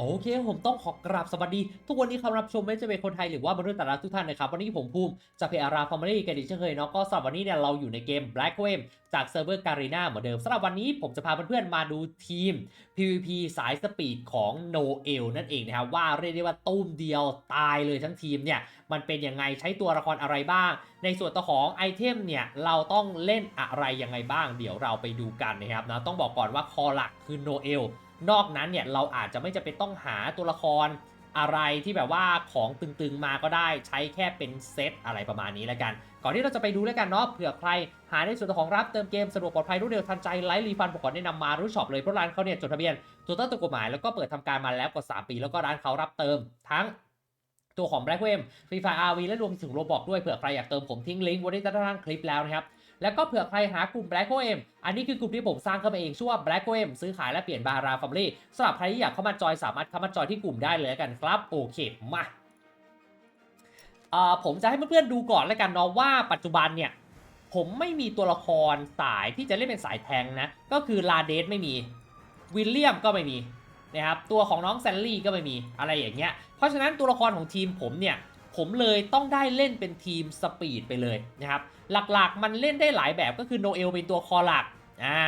โอเคผมต้องขอกราบสวัสดี ทุกวันนี้คำรับชมไม่ว่าจะเป็นคนไทยหรือว่ามนุษย์ต่างดาวทุกท่านนะครับ วันนี้ผมภูมิจากเพจอาราฟอร์มารีกันอีกเช่นเคยเนาะก็สำหรับวันนี้เนี่ยเราอยู่ในเกม Black w a v e จากเซิร์ฟเวอร์การีนาเหมือนเดิมสำหรับวันนี้ผมจะพาเพื่อนๆมาดูทีม PVP สายสปีดของ Noel นั่นเองนะครับว่าเรียกได้ว่าตุ้มเดียวตายเลยทั้งทีมเนี่ยมันเป็นยังไงใช้ตัวละครอะไรบ้าง ในส่วนตัวของไอเทมเนี่ยเราต้องเล่นอะไรยังไงบ้าง เดี๋ยวเราไปดูกันนะครับนะต้องบอกก่อนว่าคอหลักคือ Noel นอ นอกนั้นเนี่ยเราอาจจะไม่จะเป็นต้องหาตัวละครอะไรที่แบบว่าของตึงๆมาก็ได้ใช้แค่เป็นเซตอะไรประมาณนี้แล้วกัน ก่อนที่เราจะไปดูแล้วกันเนาะเผื่อใคร หาในส่วนของรับเติมเกมสะดวกปลอดภัยรวดเร็วทันใจไลฟ์รีฟันผมขอแนะนำมารู้ช็อปเลยเพราะร้านเขาเนี่ยจดทะเบียนถูกต้องตามกฎหมายแล้วก็เปิดทำการมาแล้วกว่า 3 ปี แล้วก็ร้านเขารับเติมทั้งตัวของ Black w a v e Free Fire RV และรวมถึงโรบอกด้วยเผื่อใครอยากเติมผมทิ้งลิงก์ไว้ในใต้ล่างคลิปแล้วนะครับ แล้วก็เผื่อใครหากลุ่ม Black w a v e อันนี้คือกลุ่มที่ผมสร้างขึ้นมาเองชื่อว่า Black w a v e ซื้อขายและเปลี่ยนบาราฟ a มลี่สำหรับใครที่อยากเข้ามาจอยสามารถเข้ามาจอยที่กลุ่มได้เลยกันครับโอเคมาผมจะให้เพื่อนๆดูก่อนแล้วกันเนาะว่าปัจจุบันเนี่ยผมไม่มีตัวละครสายที่จะเล่นเป็นสายแทงนะก็คือลาเดสไม่มีวิลเลียมก็ไม่มีนะครับตัวของน้องแซนลี่ก็ไม่มีอะไรอย่างเงี้ยเพราะฉะนั้นตัวละครของทีมผมเนี่ย ผมเลยต้องได้เล่นเป็นทีมสปีดไปเลยนะครับ หลักๆมันเล่นได้หลายแบบก็คือโนเอลเป็นตัวคอหลักอ่า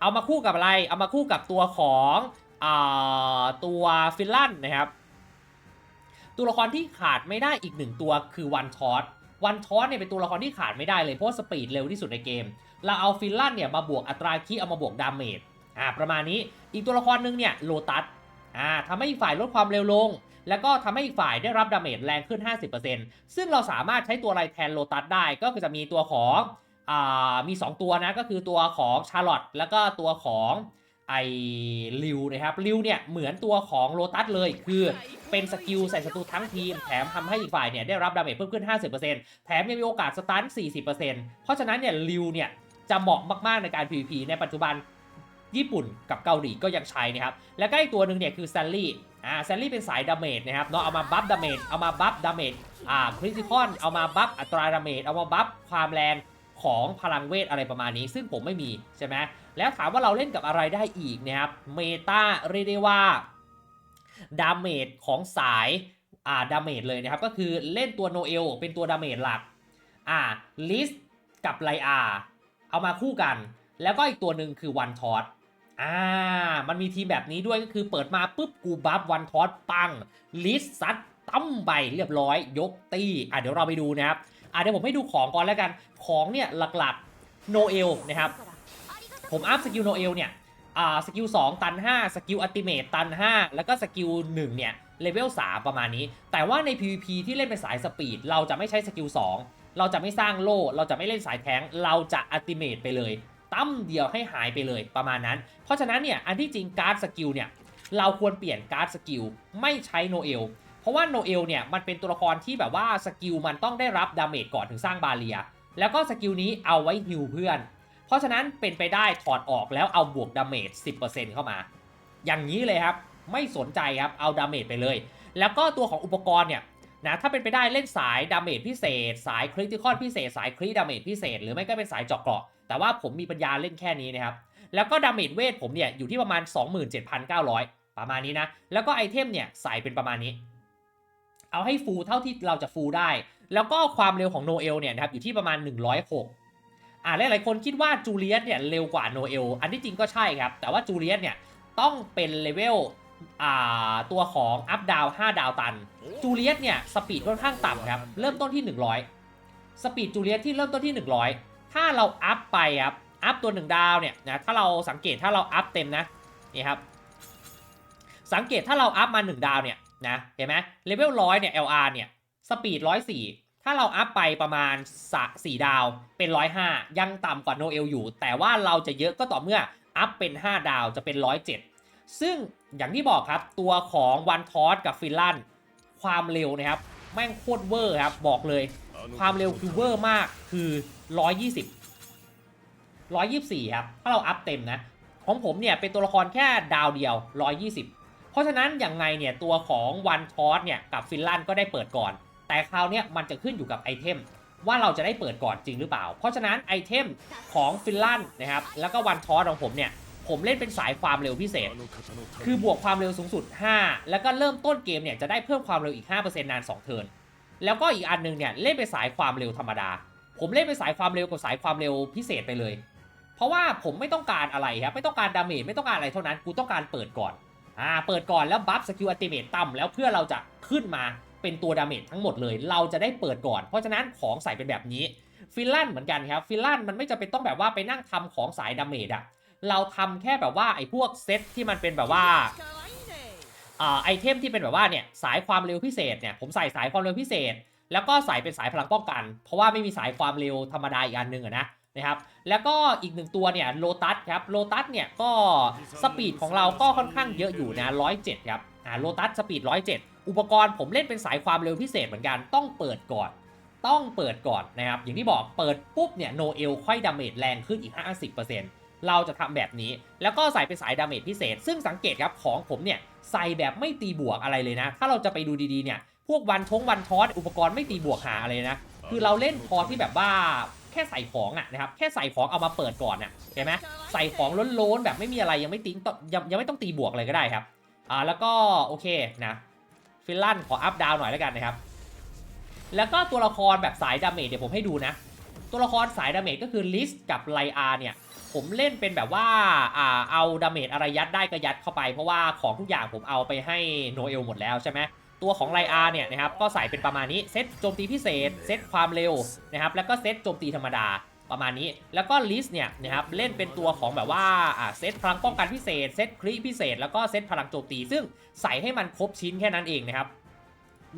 เอามาคู่กับอะไร เอามาคู่กับตัวของอ่าตัวฟิลลันนะครับ ตัวละครที่ขาดไม่ได้อีกหนึ่งตัวคือวันทอสวันทอสเนี่ยเป็นตัวละครที่ขาดไม่ได้เลยเพราะสปีดเร็วที่สุดในเกม เราเอาฟิลลันเนี่ยมาบวกอัตราคีเอามาบวกดาเมจอ่าประมาณนี้อีกตัวละครหนึงเนี่ยโลตัสอ่าทำให้อีกฝ่ายลดความเร็วลง แล้วก็ทำให้อีกฝ่ายได้รับดาเมจแรงขึ้น 50%ซึ่งเราสามารถใช้ตัวอะไรแทนโลตัสได้ก็คือจะมีตัวของอ่ามี 2 ตัวนะก็คือตัวของชาร์ลอตแล้วก็ตัวของไอริวนะครับริวเนี่ยเหมือนตัวของโลตัสเลย คือเป็นสกิลใส่ศัตรูทั้งทีม แถมทำให้อีกฝ่ายเนี่ยได้รับดาเมจเพิ่มขึ้น 50%แถมยังมีโอกาสสตัน40%เพราะฉะนั้นเนี่ยริวเนี่ยจะเหมาะมากๆในการ PVP ในปัจจุบันญี่ปุ่นกับเกาหลีก็ยังใช้นะครับ แล้วก็อีกตัวหนึ่งเนี่ยคือแซลลี่ อ่าแซลลี่เป็นสายดาเมจนะครับเนาะเอามาบัฟดาเมจเอามาบัฟดาเมจอ่าคริติคอนเอามาบัฟอัตราดาเมจเอามาบัฟความแรงของพลังเวทอะไรประมาณนี้ ซึ่งผมไม่มีใช่ไหมแล้วถามว่าเราเล่นกับอะไรได้อีกนะครับเมตาเรียกได้ว่าดาเมจของสายอ่าดาเมจเลยนะครับก็คือเล่นตัวโนเอลเป็นตัวดาเมจหลักอ่าลิสกับไลอาเอามาคู่กัน แล้วก็อีกตัวหนึ่งคือวันทอส อ่า มันมีทีแบบนี้ด้วยก็คือเปิดมาปุ๊บกูบัฟวันทอสปัง ลิสซัดตั้มใบเรียบร้อย ยกตี้อะเดี๋ยวเราไปดูนะครับ อะเดี๋ยวผมให้ดูของก่อนแล้วกัน ของเนี่ยหลักๆโนเอลนะครับ ผมอัพสกิลโนเอลเนี่ย อ่าสกิล2ตัน 5 สกิลอัติเมตตัน 5 แล้วก็สกิล1เนี่ยเลเวล3ประมาณนี้ แต่ว่าใน PVP ที่เล่นเป็นสายสปีดเราจะไม่ใช้สกิล2เราจะไม่สร้างโล่ เราจะไม่เล่นสายแทง เราจะอัติเมตไปเลย ตั้มเดียวให้หายไปเลยประมาณนั้น เพราะฉะนั้นเนี่ยอันที่จริงการ์ดสกิลเนี่ยเราควรเปลี่ยนการ์ดสกิลไม่ใช้โนเอลเพราะว่าโนเอลเนี่ยมันเป็นตัวละครที่แบบว่าสกิลมันต้องได้รับดาเมจก่อนถึงสร้างบาเรีย แล้วก็สกิลนี้เอาไว้ฮิวเพื่อน เพราะฉะนั้นเป็นไปได้ถอดออกแล้วเอาบวกดาเมจ10%เข้ามา อย่างนี้เลยครับไม่สนใจครับเอาดาเมจไปเลย แล้วก็ตัวของอุปกรณ์เนี่ยนะถ้าเป็นไปได้เล่นสายดาเมจพิเศษ สายคริติคอลพิเศษ สายคริดาเมจพิเศษ หรือไม่ก็เป็นสายเจาะเกราะ แต่ว่าผมมีปัญญาเล่นแค่นี้นะครับ แล้วก็ดาเมจเวทผมเนี่ยอยู่ที่ประมาณ 27,900 ประมาณนี้นะ แล้วก็ไอเทมเนี่ยใส่เป็นประมาณนี้ เอาให้ฟูลเท่าที่เราจะฟูลได้ แล้วก็ความเร็วของโนเอลเนี่ยนะครับอยู่ที่ประมาณ 106อ่าหลายๆคนคิดว่าจูเลียสเนี่ยเร็วกว่าโนเอล อันที่จริงก็ใช่ครับ แต่ว่าจูเลียสเนี่ยต้องเป็นเลเวลอ่าตัวของอัพดาว5ดาวตัน จูเลียสเนี่ยสปีดค่อนข้างต่ำครับ เริ่มต้นที่ 100 สปีดจูเลียสที่เริ่มต้นที่ 100 ถ้าเราอัพไปครับ อัพตัว1ดาวเนี่ยนะถ้าเราสังเกตถ้าเราอัพเต็มนะนี่ครับ สังเกตถ้าเราอัพมา 1 ดาวเนี่ยนะเห็นไหมเลเวล100เนี่ย LR เนี่ยสปีด104ถ้าเราอัพไปประมาณส4ดาวเป็น105ยังต่ำกว่าโนเอลอยู่ แต่ว่าเราจะเยอะก็ต่อเมื่ออัพเป็น 5 ดาวจะเป็น107ซึ่งอย่างที่บอกครับตัวของวันทอสกับฟินลันความเร็วนะครับ แม่งโคตรเวอร์ครับ บอกเลย ความเร็วคือเวอร์มากคือ 120 124 ครับ ถ้าเราอัพเต็มนะ ของผมเนี่ยเป็นตัวละครแค่ดาวเดียว 120 เพราะฉะนั้นอย่างไงเนี่ยตัวของวันทอสเนี่ยกับฟินแลนด์ก็ได้เปิดก่อน แต่คราวเนี้มันจะขึ้นอยู่กับไอเทมว่าเราจะได้เปิดก่อนจริงหรือเปล่า เพราะฉะนั้นไอเทมของฟินแลนด์นะครับแล้วก็วันทอสของผมเนี่ยผมเล่นเป็นสายความเร็วพิเศษ คือบวกความเร็วสูงสุด 5 แล้วก็เริ่มต้นเกมเนี่ยจะได้เพิ่มความเร็วอีก 5%นาน 2 เทิร์น แล้วก็อีกอันหนึงเนี่ยเล่นเป็นสายความเร็วธรรมดา ผมเล่นเป็นสายความเร็วกับสายความเร็วพิเศษไปเลย เพราะว่าผมไม่ต้องการอะไรครับไม่ต้องการดาเมจไม่ต้องการอะไรเท่านั้นกูต้องการเปิดก่อนอ่าเปิดก่อนแล้วบัฟสกิลอัติเมตต่ำแล้วเพื่อเราจะขึ้นมาเป็นตัวดาเมจทั้งหมดเลย เราจะได้เปิดก่อน เพราะฉะนั้นของใส่เป็นแบบนี้ฟิลลันเหมือนกันครับฟิลลันมันไม่จำเป็นต้องแบบว่าไปนั่งทำของสายดาเมจอะเราทำแค่แบบว่าไอ้พวกเซตที่มันเป็นแบบว่า ไอเทมที่เป็นแบบว่าเนี่ยสายความเร็วพิเศษเนี่ยผมใส่สายความเร็วพิเศษ แล้วก็ใส่เป็นสายพลังป้องกัน เพราะว่าไม่มีสายความเร็วธรรมดาอีกอันหนึ่งนะนะครับแล้วก็อีกหนึ่งตัวเนี่ยโลตัสครับโลตัสเนี่ยก็สปีดของเราก็ค่อนข้างเยอะอยู่นะ107ครับอ่าโลตัสสปีด107อุปกรณ์ผมเล่นเป็นสายความเร็วพิเศษเหมือนกันต้องเปิดก่อน ต้องเปิดก่อนนะครับอย่างที่บอกเปิดปุ๊บเนี่ยโนเอลค่อยดาเมจแรงขึ้นอีก 50%เราจะทำแบบนี้ แล้วก็ใส่เป็นสายดาเมจพิเศษ ซึ่งสังเกตครับของผมเนี่ย ใส่แบบไม่ตีบวกอะไรเลยนะ ถ้าเราจะไปดูดีๆเนี่ย พวกวันทงวันทอสอุปกรณ์ไม่ตีบวกหาอะไรนะ คือเราเล่นพอที่แบบว่าแค่ใส่ของอะนะครับ แค่ใส่ของเอามาเปิดก่อนอะเห็นไหมใส่ของล้นๆแบบไม่มีอะไรยังไม่ตีต้งยังยังไม่ต้องตีบวกเลยก็ได้ครับ อ่าแล้วก็โอเคนะฟิลลันขออัพดาวหน่อยแล้วกันนะครับ แล้วก็ตัวละครแบบสายดาเมจเดี๋ยวผมให้ดูนะ ตัวละครสายดาเมจก็คือลิสกับไลอาเนี่ย ผมเล่นเป็นแบบว่าอ่าเอาดาเมจอะไรยัดได้ก็ยัดเข้าไป เพราะว่าของทุกอย่างผมเอาไปให้โนเอลหมดแล้วใช่ไหมตัวของไลอาเนี่ยนะครับก็ใส่เป็นประมาณนี้เซตโจมตีพิเศษ เซตความเร็วนะครับแล้วก็เซตโจมตีธรรมดาประมาณนี้แล้วก็ลิสเนี่ยนะครับเล่นเป็นตัวของแบบว่าอ่าเซตพลังป้องกันพิเศษ เซตครีพิเศษ แล้วก็เซตพลังโจมตี ซึ่งใส่ให้มันครบชิ้นแค่นั้นเองนะครับ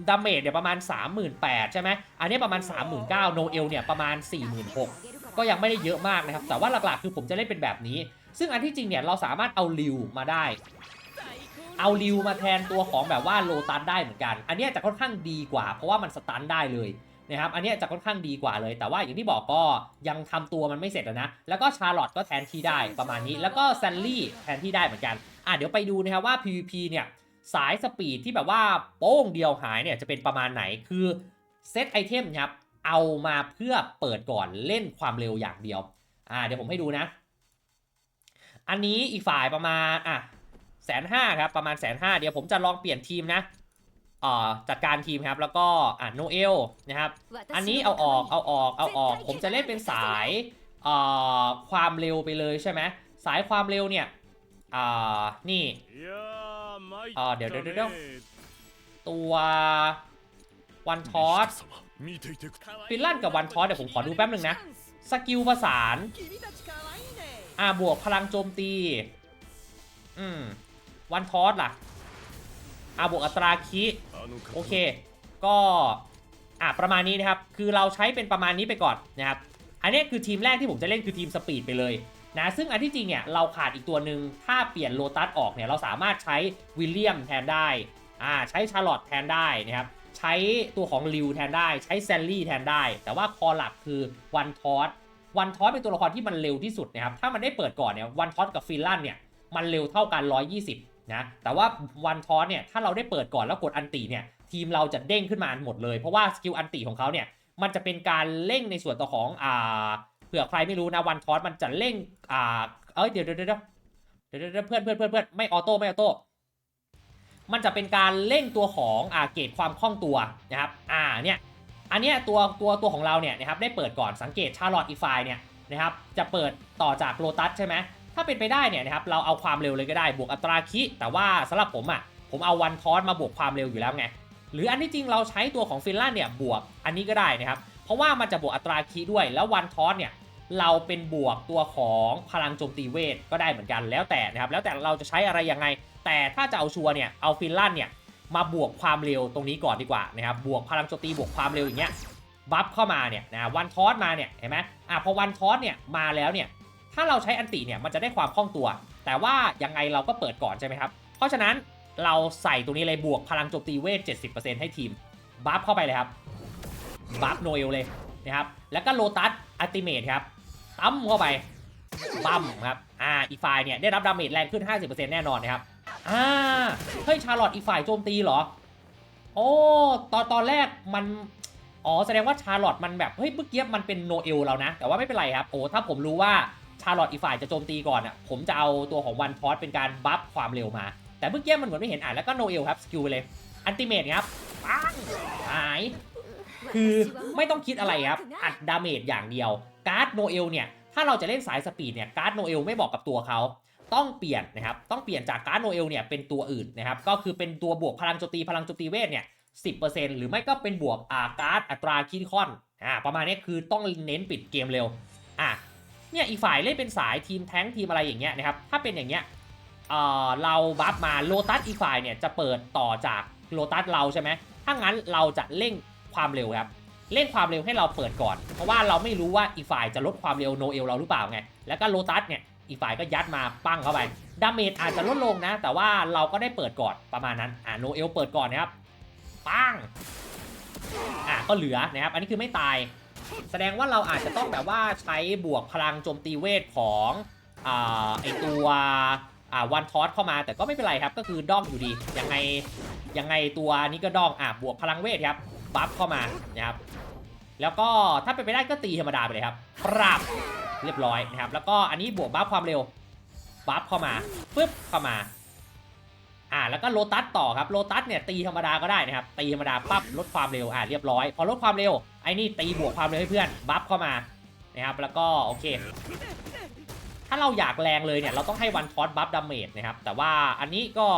ดาเมจเนี่ยประมาณ 38,000ใช่ไหมอันนี้ประมาณ 39,000โนเอลเนี่ยประมาณ 46,000 ก็ยังไม่ได้เยอะมากนะครับ แต่ว่าหลักๆคือผมจะเล่นเป็นแบบนี้ ซึ่งอันที่จริงเนี่ยเราสามารถเอาริวมาได้ เอาริวมาแทนตัวของแบบว่าโลตัสได้เหมือนกัน อันเนี้ยจะค่อนข้างดีกว่า เพราะว่ามันสตันได้เลยนะครับ อันเนี้ยจะค่อนข้างดีกว่าเลย แต่ว่าอย่างที่บอกก็ยังทำตัวมันไม่เสร็จนะ แล้วก็ชาร์ลอตก็แทนที่ได้ประมาณนี้ แล้วก็แซนลี่แทนที่ได้เหมือนกัน อะเดี๋ยวไปดูนะครับว่า PVP เนี่ยสายสปีดที่แบบว่าโป้งเดียวหายเนี่ยจะเป็นประมาณไหน คือเซตไอเทมครับ เอามาเพื่อเปิดก่อนเล่นความเร็วอย่างเดียว อ่า เดี๋ยวผมให้ดูนะ อันนี้อีกฝ่ายประมาณอะแสนห้าครับ ประมาณแสนห้าเดี๋ยวผมจะลองเปลี่ยนทีมนะอ่อจัดการทีมครับแล้วก็อะโนเอลนะครับ อันนี้เอาออกเอาออกเอาออก ผมจะเล่นเป็นสายอ่อความเร็วไปเลยใช่ไหมสายความเร็วเนี่ยอ่านี่อ่าเดี๋ยวเดี๋ยวเดี๋ยวตัววันทอส ปีลั่นกับวันทอสเดี๋ยวผมขอดูแป๊บหนึ่งนะ สกิลประสาน อ่าบวกพลังโจมตี อืม วันทอสล่ะ อ่าบวกอัตราคิ โอเค ก็อ่าประมาณนี้นะครับ คือเราใช้เป็นประมาณนี้ไปก่อนนะครับ อันนี้คือทีมแรกที่ผมจะเล่นคือทีมสปีดไปเลยนะ ซึ่งอันที่จริงเนี่ยเราขาดอีกตัวหนึ่งถ้าเปลี่ยนโลตัสออกเนี่ยเราสามารถใช้วิลเลียมแทนได้ อ่าใช้ชาร์ลอตแทนได้นะครับ ใช้ตัวของลิวแทนได้ใช้แซลลี่แทนได้ แต่ว่าคอหลักคือวันทอสวันทอสเป็นตัวละครที่มันเร็วที่สุดนะครับถ้ามันได้เปิดก่อนเนี่ยวันทอสกับฟิลลันเนี่ยมันเร็วเท่ากัน 120 นะ แต่ว่าวันทอสเนี่ยถ้าเราได้เปิดก่อนแล้วกดอันติเนี่ยทีมเราจะเด้งขึ้นมาหมดเลย เพราะว่าสกิลอันติของเขาเนี่ยมันจะเป็นการเร่งในส่วนตัวของอ่าเผื่อใครไม่รู้นะวันทอสมันจะเร่งอ่าเอ้ยเดี๋ยวเดี๋ยวเดี๋ยวเดี๋ยวเพื่อนเพื่อนเพื่อนเพื่อนไม่ออโต้ไม่ออโต้ มันจะเป็นการเร่งตัวของอ่าเกรดความคล่องตัวนะครับอ่าเนี่ยอันเนี้ยตัวตัวตัวของเราเนี่ยนะครับได้เปิดก่อนสังเกตชาร์ลอตอีไฟเนี่ยนะครับจะเปิดต่อจากโลตัสใช่ไหมถ้าเป็นไปได้เนี่ยนะครับเราเอาความเร็วเลยก็ได้บวกอัตราคิ แต่ว่าสำหรับผมอะผมเอาวันทอสมาบวกความเร็วอยู่แล้วไงหรืออันที่จริงเราใช้ตัวของฟินแลนด์เนี่ยบวกอันนี้ก็ได้นะครับเพราะว่ามันจะบวกอัตราคิด้วยแล้ววันทอสเนี่ยเราเป็นบวกตัวของพลังโจมตีเวทก็ได้เหมือนกันแล้วแต่นะครับแล้วแต่เราจะใช้อะไรยังไง แต่ถ้าจะเอาชัวร์เนี่ยเอาฟินแลนด์เนี่ยมาบวกความเร็วตรงนี้ก่อนดีกว่านะครับบวกพลังโจมตีบวกความเร็วอย่างเงี้ยบัฟเข้ามาเนี่ยนะวันทอสมาเนี่ยเห็นไหมอะพอวันทอสเนี่ยมาแล้วเนี่ยถ้าเราใช้อันติเนี่ยมันจะได้ความคล่องตัว แต่ว่ายังไงเราก็เปิดก่อนใช่ไหมครับ เพราะฉะนั้นเราใส่ตรงนี้เลยบวกพลังโจมตีเวท 70%ให้ทีมบัฟเข้าไปเลยครับบัฟโนเอลเลยนะครับแล้วก็โลตัสอัติเมทครับตั้มเข้าไปบัมครับอ่าอีกฝ่ายเนี่ยได้รับดาเมจแรงขึ้น 50%แน่นอนนะครับ อ่าเฮ้ยชาร์ลอตอีกฝ่ายโจมตีเหรอ โอ้ตอนตอนแรกมันอ๋อแสดงว่าชาร์ลอตมันแบบเฮ้ยเมื่อกี้มันเป็นโนเอลแล้วนะ แต่ว่าไม่เป็นไรครับโอ้ถ้าผมรู้ว่าชาร์ลอตอีกฝ่ายจะโจมตีก่อนอะผมจะเอาตัวของวันทอสเป็นการบัฟความเร็วมา แต่เมื่อกี้มันเหมือนไม่เห็นอ่านแล้วก็โนเอลครับสกิลไปเลยอันติเมทครับปังหายคือไม่ต้องคิดอะไรครับ อัดดาเมจอย่างเดียว การ์ดโนเอลเนี่ย ถ้าเราจะเล่นสายสปีดเนี่ย การ์ดโนเอลไม่บอกกับตัวเขา ต้องเปลี่ยนนะครับต้องเปลี่ยนจากการ์ดโนเอลเนี่ยเป็นตัวอื่นนะครับก็คือเป็นตัวบวกพลังโจมตีพลังโจมตีเวทเนี่ยสิหรือไม่ก็เป็นบวกอาการ์ดอัตราคิดคอนอ่าประมาณนี้คือต้องเน้นปิดเกมเร็วอะเนี่ยอีกฝ่ายเล่นเป็นสายทีมแท้งทีมอะไรอย่างเงี้ยนะครับถ้าเป็นอย่างเงี้ยเอ่อเราบัฟมาโลตัสอีกฝ่ายเนี่ยจะเปิดต่อจากโลตัสเราใช่ไหมถ้างั้นเราจะเร่งความเร็วครับเร่งความเร็วให้เราเปิดก่อน เพราะว่าเราไม่รู้ว่าอีกฝ่ายจะลดความเร็วโนเอลเราหรือเปล่าไงแล้วก็โลตัสเนี่ย อีกฝ่ายก็ยัดมาปั้งเข้าไปดาเมจอาจจะลดลงนะ แต่ว่าเราก็ได้เปิดก่อนประมาณนั้นอ่าโนเอลเปิดก่อนนะครับปั้งอะก็เหลือนะครับ อันนี้คือไม่ตาย แสดงว่าเราอาจจะต้องแบบว่าใช้บวกพลังโจมตีเวทของอ่าไอตัวอ่าวันทอสเข้ามาแต่ก็ไม่เป็นไรครับ ก็คือด้องอยู่ดียังไงยังไงตัวนี้ก็ด้องอะบวกพลังเวทครับบัฟเข้ามานะครับแล้วก็ถ้าเป็นไปได้ก็ตีธรรมดาไปเลยครับ ปรับ เรียบร้อยนะครับ แล้วก็อันนี้บวกบัฟความเร็วบัฟเข้ามาปึ๊บเข้ามา อ่าแล้วก็โลตัสต่อครับโลตัสเนี่ยตีธรรมดาก็ได้นะครับ ตีธรรมดาปั๊บลดความเร็วอ่าเรียบร้อย พอลดความเร็วไอ้นี่ตีบวกความเร็วให้เพื่อนบัฟเข้ามานะครับ แล้วก็โอเค ถ้าเราอยากแรงเลยเนี่ยเราต้องให้วันทอสบัฟดาเมจนะครับ แต่ว่าอันนี้ก็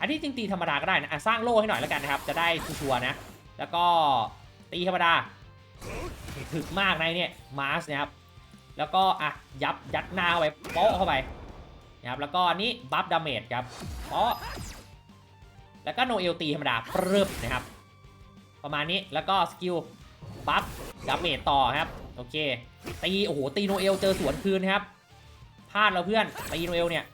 อันนี้จริงตีธรรมดาก็ได้นะะสร้างโล่ให้หน่อยแล้วกันนะครับ จะได้ชัวร์นะ แล้วก็ตีธรรมดาถึกมากในเนี่ยมาสนะครับ แล้วก็อะยับยัดหน้าเข้าไปโป๊ะเข้าไปนะครับแล้วก็อันนี้บัฟดาเมจครับโป๊ะแล้วก็โนเอลตีธรรมดาปรึบนะครับ ประมาณนี้แล้วก็สกิลบัฟดาเมจต่อครับโอเคตีโอ้โหตีโนเอลเจอสวนคืนครับพลาดแล้วเพื่อนตีโนเอลเนี่ย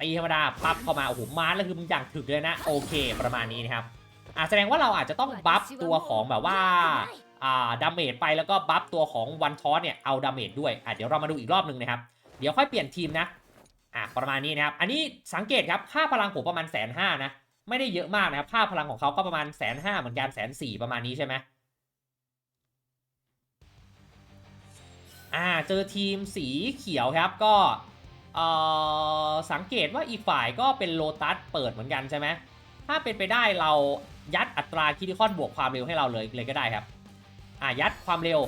ตีธรรมดาปั๊บเข้ามาโอ้โหมาแล้วคือมึงอย่างถึกเลยนะโอเคประมาณนี้นะครับอะแสดงว่าเราอาจจะต้องบัฟตัวของแบบว่า อ่าดาเมจไปแล้วก็บัฟตัวของวันทอสเนี่ยเอาดาเมจด้วยอะเดี๋ยวเรามาดูอีกรอบหนึ่งนะครับ เดี๋ยวค่อยเปลี่ยนทีมนะอะประมาณนี้นะครับ อันนี้สังเกตครับค่าพลังผมประมาณแสนห้านะไม่ได้เยอะมากนะครับค่าพลังของเขาก็ประมาณแสนห้าเหมือนกันแสนสี่ประมาณนี้ใช่ไหมอ่าเจอทีมสีเขียวครับก็เอ่อสังเกตว่าอีกฝ่ายก็เป็นโลตัสเปิดเหมือนกันใช่ไหมถ้าเป็นไปได้เรายัดอัตราคิดิคอนบวกความเร็วให้เราเลยเลยก็ได้ครับ อะยัดความเร็ว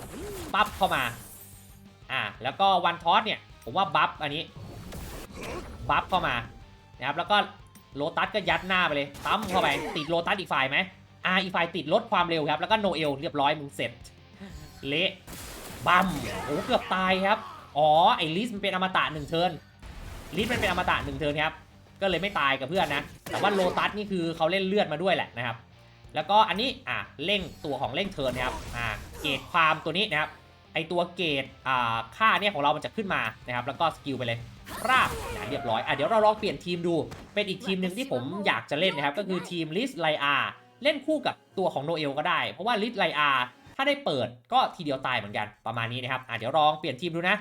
ปั๊บเข้ามาอะแล้วก็วันทอสเนี่ยผมว่าบัฟอันนี้บัฟเข้ามานะครับแล้วก็โลตัสก็ยัดหน้าไปเลยตั้มเข้าไปติดโลตัสอีกฝ่ายไหมอ่าอีกฝ่ายติดลดความเร็วครับแล้วก็โนเอลเรียบร้อยมึงเสร็จเละบัมโอ้เกือบตายครับอ๋อไอลิสมันเป็นอมตะหนึ่งเทิร์นลิสมันเป็นอมตะหนึ่งเทิร์นครับก็เลยไม่ตายกับเพื่อนนะแต่ว่าโลตัสนี่คือเขาเล่นเลือดมาด้วยแหละนะครับ แล้วก็อันนี้อะเร่งตัวของเร่งเทิร์นนะครับอ่าเกรดความตัวนี้นะครับไอตัวเกรดอ่าค่าเนี่ยของเรามันจะขึ้นมานะครับแล้วก็สกิลไปเลยราบนะเรียบร้อยอะเดี๋ยวเราลองเปลี่ยนทีมดูเป็นอีกทีมหนึ่งที่ผมอยากจะเล่นนะครับก็คือทีมลิสไลอาเล่นคู่กับตัวของโนเอลก็ได้ เพราะว่าลิสไลอาถ้าได้เปิดก็ทีเดียวตายเหมือนกันประมาณนี้นะครับอะเดี๋ยวลองเปลี่ยนทีมดูนะ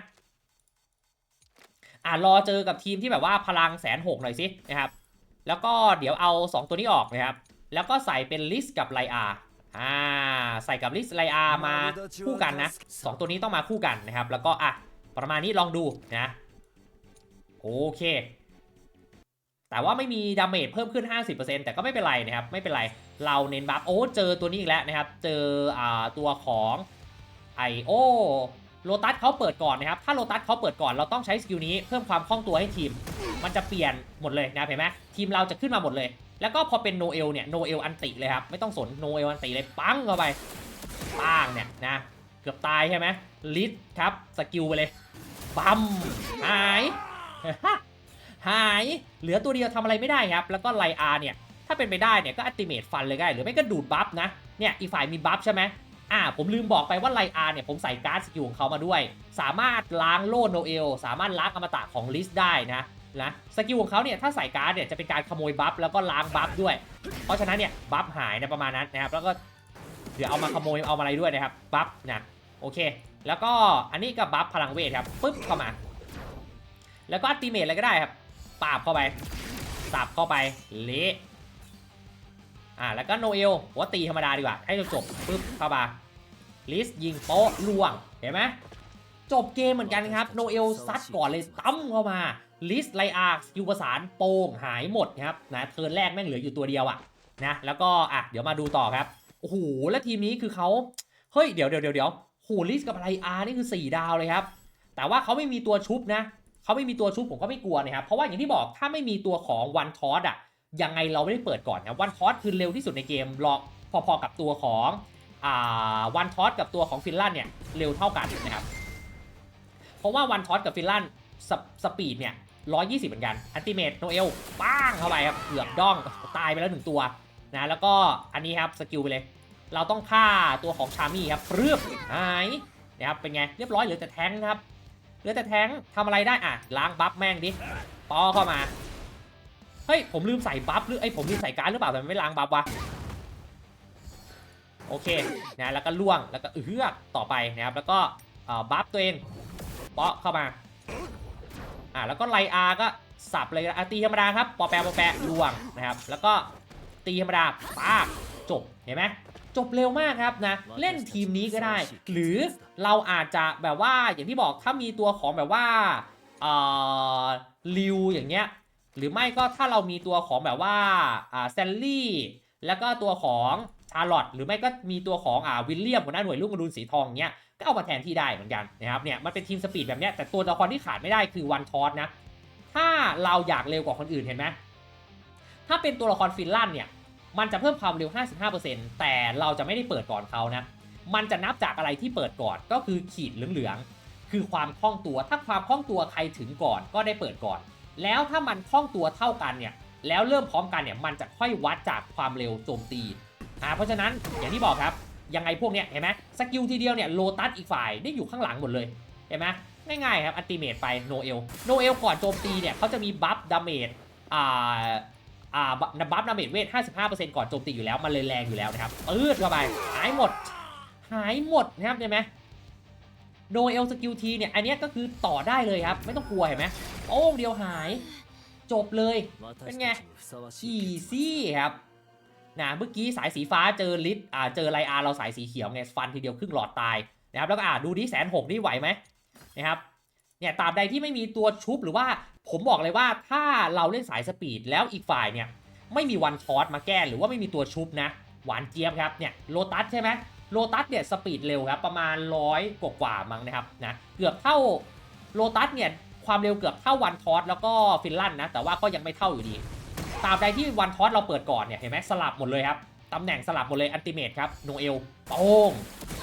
อะรอเจอกับทีมที่แบบว่าพลังแสนหกหน่อยสินะครับแล้วก็เดี๋ยวเอาสองตัวนี้ออกนะครับ แล้วก็ใส่เป็นลิสกับไลอาอ่าใส่กับลิสไลอามาคู่กันนะสองตัวนี้ต้องมาคู่กันนะครับ แล้วก็อะประมาณนี้ลองดูนะโอเค แต่ว่าไม่มีดาเมจเพิ่มขึ้น 50%แต่ก็ไม่เป็นไรนะครับ ไม่เป็นไร เราเน้นบัฟโอ้เจอตัวนี้อีกแล้วนะครับ เจออ่าตัวของไอโอโลตัสเขาเปิดก่อนนะครับ ถ้าโลตัสเขาเปิดก่อนเราต้องใช้สกิลนี้เพิ่มความคล่องตัวให้ทีม มันจะเปลี่ยนหมดเลยนะเห็นไหมทีมเราจะขึ้นมาหมดเลย แล้วก็พอเป็นโนเอลเนี่ยโนเอลอันติเลยครับไม่ต้องสนโนเอลอันติเลยปังเข้าไปป้างเนี่ยนะเกือบตายใช่ไหมลิสครับสกิลไปเลยปั๊มหายหายเหลือตัวเดียวทำอะไรไม่ได้ครับ แล้วก็ไลอาร์เนี่ยถ้าเป็นไปได้เนี่ยก็อัติเมตฟันเลยได้หรือไม่ก็ดูดบัฟนะเนี่ยอีกฝ่ายมีบัฟใช่ไหมอ่าผมลืมบอกไปว่าไลอาร์เนี่ยผมใส่การ์ดสกิลของเขามาด้วย สามารถล้างโล่โนเอลสามารถล้างอมตะของลิสได้นะ นะสกิลของเขาเนี่ยถ้าใส่การ์ดเนี่ยจะเป็นการขโมยบัฟแล้วก็ล้างบัฟด้วย เพราะฉะนั้นเนี่ยบัฟหายนะประมาณนั้นนะครับแล้วก็เดี๋ยวเอามาขโมยเอามาอะไรด้วยนะครับบัฟนะโอเค แล้วก็อันนี้ก็บัฟพลังเวทครับปึ๊บเข้ามา แล้วก็อัติเมตอะไรก็ได้ครับปาบเข้าไปสับเข้าไปเละอ่าแล้วก็โนเอลหัวตีธรรมดาดีกว่าให้จบปึ๊บเข้ามาลิสยิงโป๊ะล่วงเห็นไหมจบเกมเหมือนกันครับโนเอลซัดก่อนเลยตั้มเข้ามา ลิสไลอาร์สกิลประสานโป่งหายหมดครับนะเทิร์นแรกแม่งเหลืออยู่ตัวเดียวอะนะแล้วก็อะเดี๋ยวมาดูต่อครับโอ้โหแล้วทีมนี้คือเขาเฮ้ยเดี๋ยวเดี๋ยวเดี๋ยวโหลิสกับไลอาร์นี่คือ 4 ดาวเลยครับแต่ว่าเขาไม่มีตัวชุบนะเขาไม่มีตัวชุบผมก็ไม่กลัวนะครับเพราะว่าอย่างที่บอกถ้าไม่มีตัวของวันทอสอะยังไงเราไม่ได้เปิดก่อนนะวันทอสคือเร็วที่สุดในเกมรอพอๆกับตัวของอ่าวันทอสกับตัวของฟินแลนด์เนี่ยเร็วเท่ากันนะครับ เพราะว่าวันทอสกับฟินแลนด์สปีดเนี่ย 120 เหมือนกันอันติเมตโนเอลป้างเข้าไปครับเกือบด้องตายไปแล้วหนึ่งตัวนะแล้วก็อันนี้ครับสกิลไปเลย เราต้องฆ่าตัวของชามี่ครับเรือบหายนะครับเป็นไงเรียบร้อยเหลือแต่แท้งครับเหลือแต่แท้งทำอะไรได้อะล้างบัฟแม่งดิปอเข้ามาเฮ้ยผมลืมใส่บัฟหรือไอยผมลืมใส่การดหรือเปล่าแต่มันไม่ล้างบัฟวะโอเคนะแล้วก็ล่วงแล้วก็เอื้อกต่อไปนะครับแล้วก็เอ่อบัฟตัวเองเปาะเข้ามา อ่าแล้วก็ไลอาก็สับเลยอะตีธรรมดาครับปอแปะปอแปะล่วงนะครับ แล้วก็ตีธรรมดาป้ากจบเห็นไหมจบเร็วมากครับนะ เล่นทีมนี้ก็ได้ หรือเราอาจจะแบบว่าอย่างที่บอกถ้ามีตัวของแบบว่าเอ่อลิวอย่างเงี้ยหรือไม่ก็ถ้าเรามีตัวของแบบว่าอ่าแซลลี่แล้วก็ตัวของชาร์ลอตหรือไม่ก็มีตัวของอ่าวิลเลียมหัวหน้าหน่วยลูกกระดุนสีทองเงี้ย ก็เอามาแทนที่ได้เหมือนกันนะครับเนี่ยมันเป็นทีมสปีดแบบเนี้ยแต่ตัวละครที่ขาดไม่ได้คือวันทอสนะถ้าเราอยากเร็วกว่าคนอื่นเห็นไหมถ้าเป็นตัวละครฟินแลนด์เนี่ยมันจะเพิ่มความเร็ว 55%แต่เราจะไม่ได้เปิดก่อนเขานะมันจะนับจากอะไรที่เปิดก่อนก็คือขีดเหลืองๆคือความคล่องตัวถ้าความคล่องตัวใครถึงก่อนก็ได้เปิดก่อน แล้วถ้ามันคล่องตัวเท่ากันเนี่ยแล้วเริ่มพร้อมกันเนี่ยมันจะค่อยวัดจากความเร็วโจมตีอ่าเพราะฉะนั้นอย่างที่บอกครับ ยังไงพวกเนี้ยเห็นไหมสกิลทีเดียวเนี่ยโลตัสอีกฝ่ายได้อยู่ข้างหลังหมดเลยเห็นไหมง่ายๆครับอัติเมตไปโนเอลโนเอลก่อนโจมตีเนี่ยเขาจะมีบัฟดาเมจอ่าอ่าบัฟดาเมจเวท 55%ก่อนโจมตีอยู่แล้ว มันเลยแรงอยู่แล้วนะครับปืดเข้าไปหายหมด หายหมดนะครับเห็นไหมโนเอลสกิลทีเนี่ยอันนี้ก็คือต่อได้เลยครับ ไม่ต้องกลัวเห็นไหมโอ้งเดียวหาย จบเลยเป็นไงอีซี่ครับ นะเมื่อกี้สายสีฟ้าเจอลิทอ่าเจอไลอาร์เราสายสีเขียวไงฟันทีเดียวครึ่งหลอดตายนะครับแล้วก็อ่าดูดิแสนหกนี่ไหวไหมนะครับเนี่ยตราบใดที่ไม่มีตัวชุบหรือว่าผมบอกเลยว่าถ้าเราเล่นสายสปีดแล้วอีกฝ่ายเนี่ยไม่มีวันช็อตมาแก้หรือว่าไม่มีตัวชุบนะ หวานเจี๊ยบครับเนี่ยโลตัสใช่ไหมโลตัสเนี่ยสปีดเร็วครับประมาณร้อยกว่ามั้งนะครับนะเกือบเท่าโลตัสเนี่ยความเร็วเกือบเท่าวันทอสแล้วก็ฟินแลนด์นะแต่ว่าก็ยังไม่เท่าอยู่ดี ตาบใดที่วันทอสเราเปิดก่อนเนี่ยเห็นไหมสลับหมดเลยครับตำแหน่งสลับหมดเลยอันติเมตครับโนเอลโป้ง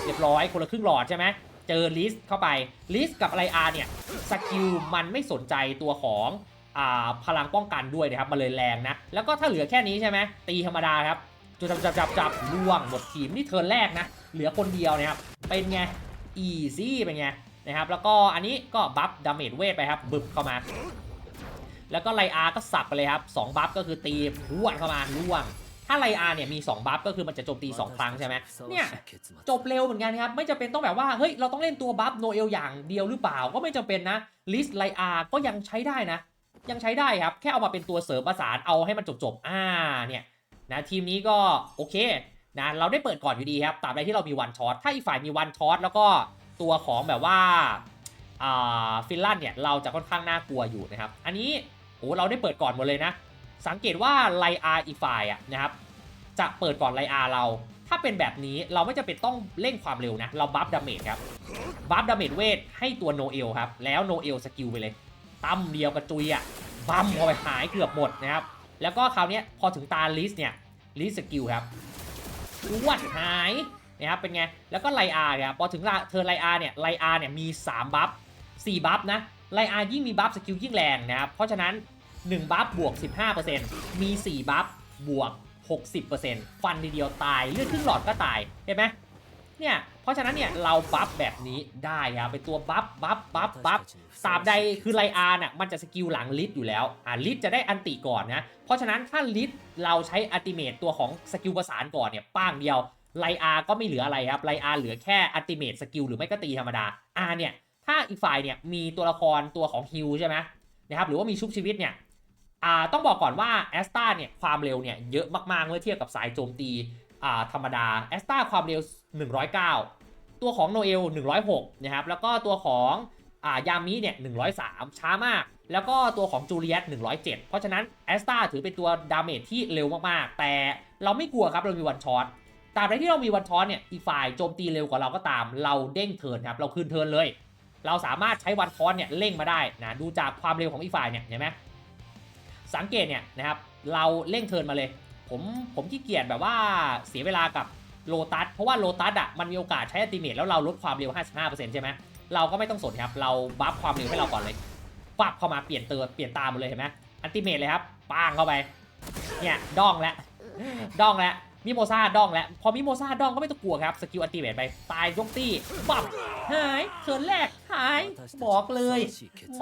เรียบร้อยคนละครึ่งหลอดใช่ไหมเจอลิสเข้าไปลิสกับอะไรอาร์เนี่ยสกิลมันไม่สนใจตัวของพลังป้องกันด้วยนะครับมันเลยแรงนะ แล้วก็ถ้าเหลือแค่นี้ใช่ไหมตีธรรมดาครับจุจับจับจับจับล่วงหมดทีมนี่เทิร์นแรกนะ เหลือคนเดียวนะครับ เป็นไงอีซี่เป็นไงนะครับ แล้วก็อันนี้ก็บัฟดาเมจเวทไปครับบึบเข้ามา แล้วก็ไลอาร์ก็สับไปเลยครับ2บัฟก็คือตีพวดเข้ามาล่วง ถ้าไลอาร์เนี่ยมี 2 บัฟก็คือมันจะโจมตี 2 ครั้งใช่ไหมเนี่ยจบเร็วเหมือนกันครับ ไม่จำเป็นต้องแบบว่า เฮ้ย เราต้องเล่นตัวบัฟโนเอลอย่างเดียวหรือเปล่าก็ไม่จำเป็นนะลิสไลอาร์ก็ยังใช้ได้นะ ยังใช้ได้ครับ แค่เอามาเป็นตัวเสริมประสานเอาให้มันจบๆอ่าเนี่ยนะทีมนี้ก็โอเคนะเราได้เปิดก่อนอยู่ดีครับตราบใดที่เรามีวันช็อตถ้าอีกฝ่ายมีวันช็อตแล้วก็ตัวของแบบว่าอ่าฟินแลนด์เนี่ยเราจะค่อนข้างน่ากลัวอยู่นะครับ อันนี้ โอ้เราได้เปิดก่อนหมดเลยนะ สังเกตว่าไลอาร์อีกฝ่ายอะนะครับจะเปิดก่อนไลอาร์เรา ถ้าเป็นแบบนี้เราไม่จะเป็นต้องเร่งความเร็วนะ เราบัฟดาเมจครับบัฟดาเมจเวทให้ตัวโนเอลครับ แล้วโนเอลสกิลไปเลยตั้มเดียวกับจุยอะบัมพอไปหายเกือบหมดนะครับ แล้วก็คราวนี้พอถึงตาลิสเนี่ยลิสสกิลครับอ้วนหายนะครับเป็นไง แล้วก็ไลอาร์ครับพอถึงเธอไลอาร์เนี่ยไลอาร์เนี่ยมี 3 บัฟ4บัฟนะ ไลอาร์ยิ่งมีบัฟสกิลยิ่งแรงนะครับ เพราะฉะนั้น 1 บัฟบวก 15%มี 4 บัฟบวก 60%ฟันทีเดียวตายเลือดครึ่งหลอดก็ตาย เห็นไหมเนี่ย เพราะฉะนั้นเนี่ยเราบัฟแบบนี้ได้ครับเป็นตัวบัฟบัฟบัฟบัฟตราบใดคือไลอาร์น่ะมันจะสกิลหลังลิทอยู่แล้วอ่าลิทจะได้อันติก่อนนะเพราะฉะนั้นถ้าลิทเราใช้อัติเมตตัวของสกิลประสานก่อนเนี่ยป้างเดียวไลอาร์ก็ไม่เหลืออะไรครับไลอาร์เหลือแค่อัติเมตสกิลหรือไม่ก็ตีธรรมดาอาเนี่ย ถ้าอีกฝ่ายเนี่ยมีตัวละครตัวของฮิลใช่ไหมนะครับหรือว่ามีชุบชีวิตเนี่ยอ่าต้องบอกก่อนว่าแอสตาเนี่ยความเร็วเนี่ยเยอะมากๆเมื่อเทียบกับสายโจมตีอ่าธรรมดาแอสตาความเร็ว 109 ตัวของโนเอล 106 นะครับ แล้วก็ตัวของอ่ายามิเนี่ย 103 ช้ามาก แล้วก็ตัวของจูเลียต 107 เพราะฉะนั้นแอสตาถือเป็นตัวดาเมจที่เร็วมากๆ แต่เราไม่กลัวครับ เรามีวันช็อตตราบใดที่เรามีวันช็อตเนี่ย อีกฝ่ายโจมตีเร็วกว่าเราก็ตาม เราเด้งเทิร์นครับ เราคืนเทิร์นเลย เราสามารถใช้วันช็อตเนี่ยเร่งมาได้นะดูจากความเร็วของอีกฝ่ายเนี่ยเห็นไหมสังเกตเนี่ยนะครับเราเร่งเทิร์นมาเลย ผมผมขี้เกียจแบบว่าเสียเวลากับโลตัสเพราะว่าโลตัสอะมันมีโอกาสใช้อัติเมทแล้วเราลดความเร็ว 55%ใช่ไหมเราก็ไม่ต้องสนครับเราบัฟความเร็วให้เราก่อนเลยปับเข้ามาเปลี่ยนเตือนเปลี่ยนตามหมดเลยเห็นไหมอัติเมทเลยครับป้างเข้าไปเนี่ยดองแล้วดองแล้ว มิโมซาดองแล้วพอมิโมซาดองก็ไม่ต้องกลัวครับ สกิลอัลติเมทไป ตายยกตี้ปับหายเทินแรก หาย บอกเลย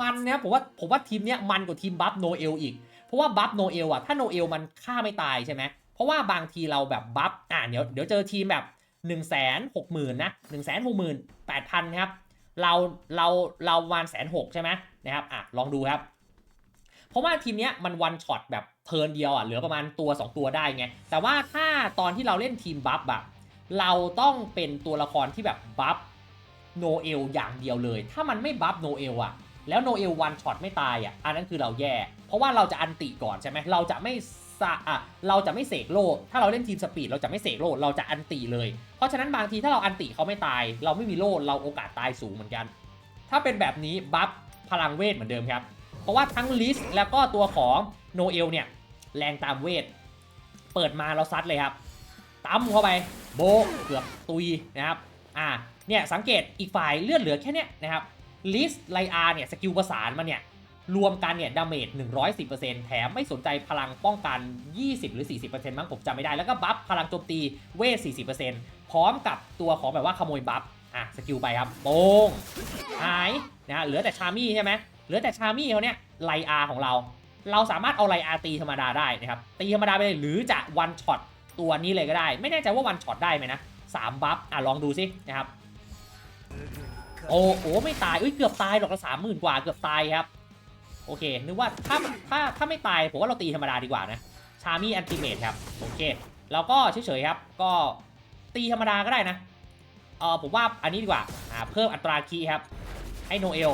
มันนะผมว่าผมว่าทีมเนี้ยมันกว่าทีมบัฟโนเอลอีก เพราะว่าบัฟโนเอลอะถ้าโนเอลมันฆ่าไม่ตายใช่ไหมเพราะว่าบางทีเราแบบบัฟอะเดี๋ยวเดี๋ยวเจอทีมแบบ1นึ่งแสนหกหมื่นนะหนึ่งแสนหกหมื่นแปดพันครับ เราเราเราประมาณแสนหกใช่ไหมนะครับอะลองดูครับ เพราะว่าทีมเนี้ยมันวันช็อตแบบ เทิร์นเดียวอะเหลือประมาณตัว 2 ตัวได้ไง แต่ว่าถ้าตอนที่เราเล่นทีมบัฟอะเราต้องเป็นตัวละครที่แบบบัฟโนเอลอย่างเดียวเลย ถ้ามันไม่บัฟโนเอลอะแล้วโนเอลวันช็อตไม่ตายอะอันนั้นคือเราแย่ เพราะว่าเราจะอันติก่อนใช่ไหมเราจะไม่สะอะเราจะไม่เสกโล่ถ้าเราเล่นทีมสปีดเราจะไม่เสกโล่เราจะอันติเลย เพราะฉะนั้นบางทีถ้าเราอันติเขาไม่ตาย เราไม่มีโล่เราโอกาสตายสูงเหมือนกัน ถ้าเป็นแบบนี้บัฟพลังเวทเหมือนเดิมครับ เพราะว่าทั้งลิสแล้วก็ตัวของโนเอลเนี่ย แรงตามเวท เปิดมาเราซัดเลยครับตั้มเข้าไปโบเกือบตุยนะครับอ่าเนี่ยสังเกตอีกฝ่ายเลือดเหลือแค่เนี้ยนะครับลิสไลอาร์เนี่ยสกิลประสานมันเนี่ยรวมกันเนี่ยดาเมจ110%แถมไม่สนใจพลังป้องกัน 20 หรือ 40%มั้งผมจำไม่ได้ แล้วก็บัฟพลังโจมตีเวท 40%พร้อมกับตัวของแบบว่าขโมยบัฟอะสกิลไปครับโป้งหายนะเหลือแต่ชามี่ใช่ไหมเหลือแต่ชามี่เขาเนี่ยไลอาร์ของเรา เราสามารถเอาไลอาร์ตีธรรมดาได้นะครับ ตีธรรมดาไปเลยหรือจะวันช็อตตัวนี้เลยก็ได้ ไม่แน่ใจว่าวันช็อตได้ไหมนะสามบัฟอะลองดูสินะครับ โอ้โหไม่ตายอุ้ยเกือบตายหรอกละสามหมื่นกว่าเกือบตายครับ โอเค นึกว่าถ้าถ้าถ้าไม่ตายผมว่าเราตีธรรมดาดีกว่านะชามี่อันติเมทครับโอเคแล้วก็เฉยๆครับ ก็ตีธรรมดาก็ได้นะเออผมว่าอันนี้ดีกว่าอ่าเพิ่มอัตราคีย์ครับ ให้โนเอล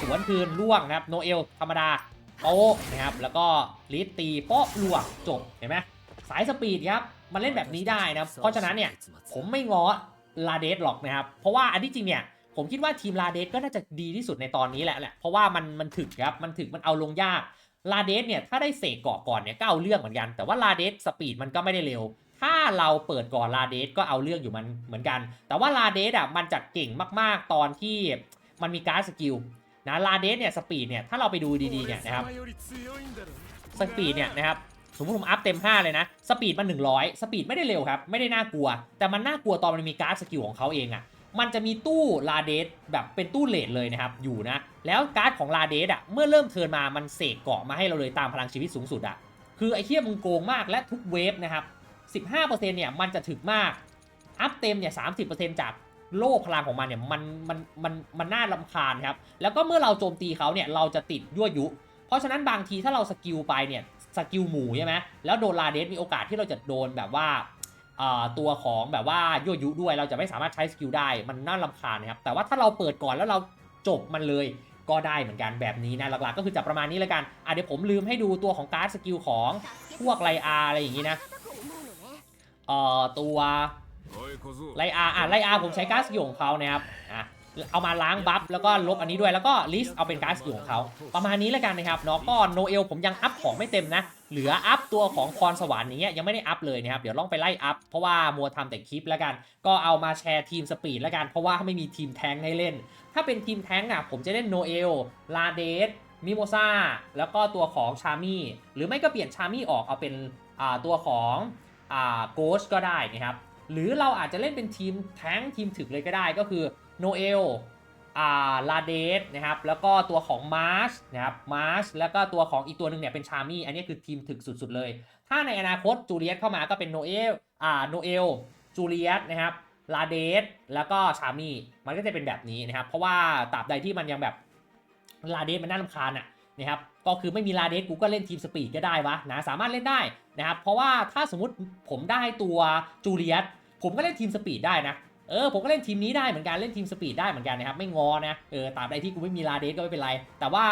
สวนคืนล่วงนะครับโนเอลธรรมดา โป๊ะนะครับ แล้วก็ลิสตีโป๊ะลวงจบเห็นไหมสายสปีดครับมันเล่นแบบนี้ได้นะเพราะฉะนั้นเนี่ยผมไม่ง้อลาเดสหรอกนะครับ เพราะว่าอันที่จริงเนี่ยผมคิดว่าทีมลาเดสก็น่าจะดีที่สุดในตอนนี้แหละแหละเพราะว่ามันมันถึกครับมันถึกมันเอาลงยากลาเดสเนี่ยถ้าได้เสกเกาะก่อนเนี่ยก็เอาเรื่องเหมือนกัน แต่ว่าลาเดสสปีดมันก็ไม่ได้เร็ว ถ้าเราเปิดก่อนลาเดสก็เอาเรื่องอยู่มันเหมือนกัน แต่ว่าลาเดสอะมันจะเก่งมากๆตอนที่มันมีการ์ดสกิล นะลาเดสเนี่ยสปีดเนี่ยถ้าเราไปดูดีๆเนี่ยนะครับสปีดเนี่ยนะครับสมมติผมอัพเต็ม 5 เลยนะ สปีดมัน 100 สปีดไม่ได้เร็วครับ ไม่ได้น่ากลัว แต่มันน่ากลัวตอนมันมีการ์ดสกิลของเขาเองอะ่ะ มันจะมีตู้ลาเดสแบบเป็นตู้เลดเลยนะครับ อยู่นะ แล้วการ์ดของลาเดสอะ เมื่อเริ่มเทินมา มันเสกเกาะมาให้เราเลยตามพลังชีวิตสูงสุดอะ คือไอ้เทียมึงโกงมากและทุกเวฟนะครับ 15%เนี่ยมันจะถึกมาก อัพเต็มเนี่ย 30%จาก โล่พลังของมันเนี่ยมันมันมันมันน่าลำคาญครับ แล้วก็เมื่อเราโจมตีเขาเนี่ยเราจะติดยั่วยุ เพราะฉะนั้นบางทีถ้าเราสกิลไปเนี่ยสกิลหมูใช่ไหมแล้วโดนลาเดสมีโอกาสที่เราจะโดนแบบว่าตัวของแบบว่ายั่วยุด้วยเราจะไม่สามารถใช้สกิลได้มันน่าลำคาญนะครับแต่ว่าถ้าเราเปิดก่อนแล้วเราจบมันเลยก็ได้เหมือนกันแบบนี้นะหลักๆก็คือจะประมาณนี้แล้วกันอะเดี๋ยวผมลืมให้ดูตัวของการ์ดสกิลของพวกไลอาอะไรอย่างนี้นะเอ่อตัว ไลอาอะไลอาผมใช้ก๊าร์ดสกิลของเขานะครับอะเอามาล้างบัฟแล้วก็ลบอันนี้ด้วยแล้วก็ลิสต์เอาเป็นก๊าร์ดสกิลของเขาประมาณนี้แล้วกันนะครับเนาะก็โนเอลผมยังอัพของไม่เต็มนะ เหลืออัพตัวของคอนสวรรค์อย่างเงี้ยังไม่ได้อัพเลยนะครับเดี๋ยวลองไปไล่อัพเพราะว่ามัวทำแต่คลิปแล้วกัน ก็เอามาแชร์ทีมสปีดแล้วกันเพราะว่าไม่มีทีมแทงให้เล่น ถ้าเป็นทีมแทงอะผมจะเล่นโนเอลลาเดสมิโมซาแล้วก็ตัวของชามี่หรือไม่ก็เปลี่ยนชามี่ออกเอาเป็นอ่าตัวของอ่าโกชก็ได้นะครับ หรือเราอาจจะเล่นเป็นทีมแท้งทีมถึกเลยก็ได้ก็คือโนเอลอ่าลาเดสนะครับแล้วก็ตัวของมาร์ชนะครับมาร์ชแล้วก็ตัวของอีกตัวหนึ่งเนี่ยเป็นชามี่อันนี้คือทีมถึกสุดๆเลย ถ้าในอนาคตจูเลียสเข้ามาก็เป็นโนเอลอ่าโนเอลจูเลียสนะครับลาเดสแล้วก็ชามี่มันก็จะเป็นแบบนี้นะครับ เพราะว่าตราบใดที่มันยังแบบลาเดสมันน่ารำคาญอะนะครับก็คือไม่มีลาเดสกูก็เล่นทีมสปีดก็ได้วะนะสามารถเล่นได้นะครับเพราะว่าถ้าสมมติผมได้ตัวจูเลียส ผมก็เล่นทีมสปีดได้นะเออผมก็เล่นทีมนี้ได้เหมือนกันเล่นทีมสปีดได้เหมือนกันนะครับไม่งอนะเออตาบใดที่กูไม่มีลาเดสก็ไม่เป็นไร แต่ว่า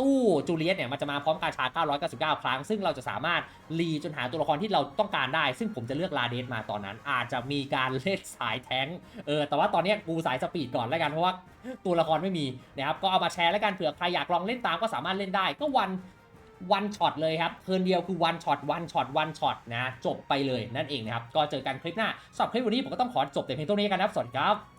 ตู้จูเลียสเนี่ยมันจะมาพร้อมกาชา999 ครั้ง ซึ่งเราจะสามารถรีจนหาตัวละครที่เราต้องการได้ ซึ่งผมจะเลือกลาเดสมาตอนนั้น อาจจะมีการเล่นสายแทงเออแต่ว่าตอนนี้กูสายสปีดก่อนแล้วกันเพราะว่าตัวละครไม่มีนะครับก็เอามาแชร์แล้วกันเผื่อใครอยากลองเล่นตามก็สามารถเล่นได้ก็วัน วันช็อตเลยครับเทินเดียวคือวันช็อตวันช็อตวันช็อตนะจบไปเลยนั่นเองนะครับก็เจอกันคลิปหน้าสำหรับคลิปวันนี้ผมก็ต้องขอจบแต่เพียงเท่านี้กันนะครับสวัสดีครับ